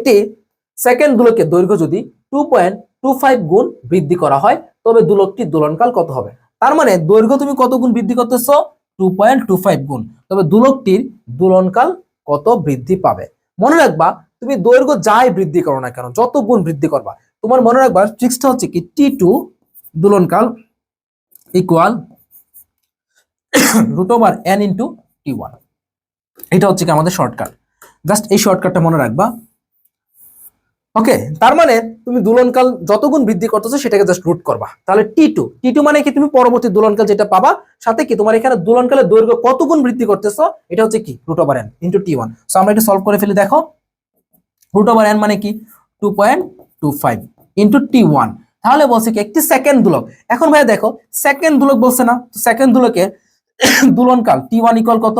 একটি সেকেন্ড দোলকের দৈর্ঘ্য যদি টু পয়েন্ট টু ফাইভ গুণ বৃদ্ধি করা হয়, তবে দোলকটির দোলনকাল কত হবে? তার মানে দৈর্ঘ্য তুমি কত গুণ বৃদ্ধি করতেছো? টু পয়েন্ট টু ফাইভ গুণ। তবে দোলকটির দোলনকাল কত বৃদ্ধি পাবে? মনে রাখবা, তুমি দৈর্ঘ্য যাই বৃদ্ধি করো না কেন, যত গুণ বৃদ্ধি করবা, তোমার মনে রাখবা ট্রিক্সটা হচ্ছে কি T two দোলনকাল equal root over N into T one এটা হচ্ছে কি আমাদের শর্টকাট জাস্ট এই শর্টকাটটা মনে রাখবা ওকে তার মানে তুমি দোলনকাল যতগুণ বৃদ্ধি করতেছো সেটাকে জাস্ট রুট করবা। তাহলে টি টু টি টু মানে কি? তুমি পরবর্তী দোলনকাল যেটা পাবা, সাথে কি? তোমার এখানে দোলনকালের দৈর্ঘ্য কত গুণ বৃদ্ধি করতেছো, এটা হচ্ছে কি? Root over N into T one so আমরা এটা সলভ করে ফেলি, দেখো। রুট ওভার এন মানে কি? Two point two five into T one তাহলে বলছে কি, একটি সেকেন্ড দুলক। এখন ভাইয়া দেখো সেকেন্ড দুলক বলছে না সেকেন্ড দোলকের দুলনকাল টি ওয়ান ইকুয়াল কত?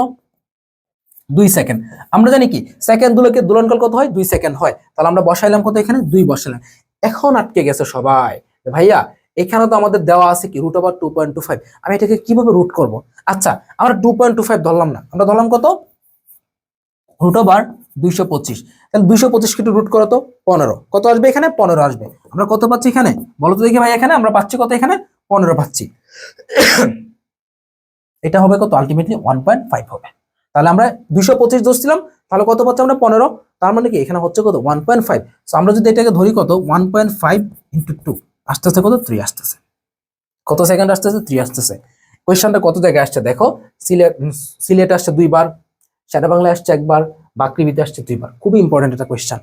দুই সেকেন্ড আমরা জানি কি সেকেন্ড দোলকের দোলনকাল কত হয়? দুই সেকেন্ড হয়। তাহলে আমরা বসাইলাম কত এখানে? দুই বসাইলাম। এখন আটকে গেছে সবাই। ভাইয়া, এখানে তো আমাদের দেওয়া আছে কি root over two point two five আমি এটাকে কীভাবে রুট করব? আচ্ছা আমরা টু পয়েন্ট টু ফাইভ ধরলাম না। আমরা ধরলাম কত? রুট ওভার দুইশো পঁচিশ। তাহলে দুইশো পঁচিশ একটু রুট করো তো? পনেরো। কত আসবে এখানে? পনেরো আসবে। আমরা কত পাচ্ছি এখানে? বলো তো দেখি ভাই এখানে, আমরা পাচ্ছি কত এখানে? পনেরো পাচ্ছি। এটা হবে কত? আলটিমেটলি ওয়ান পয়েন্ট ফাইভ হবে। তাহলে আমরা দুশো পঁচিশ দোষ ছিলাম, তাহলে কত পাচ্ছি আমরা? পনেরো। তার মানে কি? এখানে হচ্ছে কত? ওয়ান পয়েন্ট ফাইভ সো আমরা যদি এটাকে ধরি কত? One point five into two আস্তে আস্তে কত? থ্রি আসতেছে। কত সেকেন্ড আসতেছে? থ্রি আসতেছে। কোয়েশ্চানটা কত জায়গায় আসছে? দেখো সিলেট সিলেট আসছে দুইবার বাংলায় আসছে একবার, বাকৃবিতে আসছে দুইবার। খুবই ইম্পর্টেন্ট একটা কোয়েশ্চেন